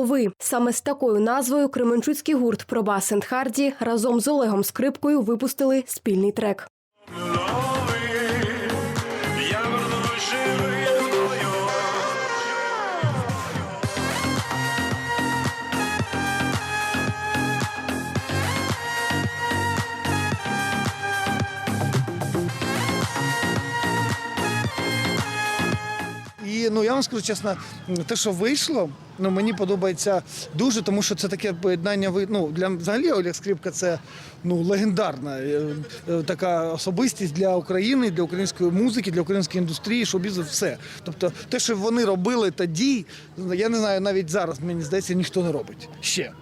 голови. Саме з такою назвою Кременчуцький гурт Проба Сент Харді разом з Олегом Скрипкою випустили спільний трек. Ну я вам скажу чесно, те, що вийшло, ну мені подобається дуже, тому що це таке поєднання. Ну для взагалі Олег Скрипка це ну легендарна е, е, така особистість для України, для української музики, для української індустрії, шоу-бізнесу, все. Тобто, те, що вони робили тоді, я не знаю, навіть зараз мені здається, ніхто не робить ще.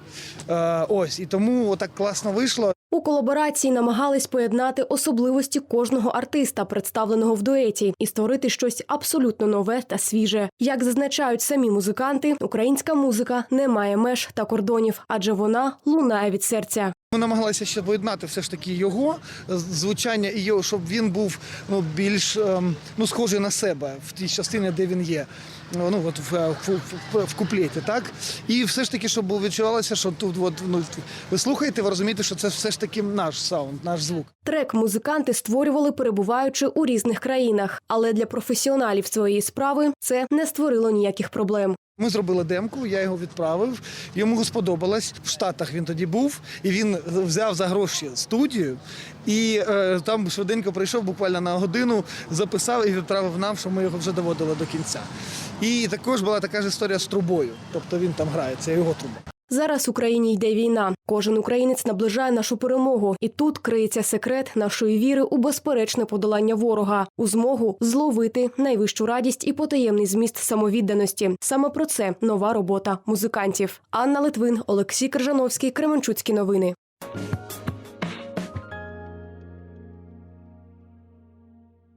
Е, ось і тому так класно вийшло. У колаборації намагались поєднати особливості кожного артиста, представленого в дуеті, і створити щось абсолютно нове та свіже. Як зазначають самі музиканти, українська музика не має меж та кордонів, адже вона лунає від серця. Ми намагалися ще поєднати все ж таки його е, звучання і його, щоб він був ну, більш ем, ну, схожий на себе в тій частині, де він є. Ну, от в, в, в, в куплеті, так? І все ж таки, щоб відчувалося, що тут от, ну, ви слухаєте, ви розумієте, що це все ж таки наш саунд, наш звук. Трек музиканти створювали, перебуваючи у різних країнах, але для професіоналів своєї справи це не створило ніяких проблем. Ми зробили демку, я його відправив. Йому сподобалось. В Штатах він тоді був, і він взяв за гроші студію. І е, там швиденько прийшов буквально на годину, записав і відправив нам, що ми його вже доводили до кінця. І також була така ж історія з трубою. Тобто він там грається, його труба. Зараз в Україні йде війна. Кожен українець наближає нашу перемогу, і тут криється секрет нашої віри у безперечне подолання ворога, у змогу зловити найвищу радість і потаємний зміст самовідданості. Саме про це нова робота музикантів. Анна Литвин, Олексій Крижановський, Кременчуцькі новини.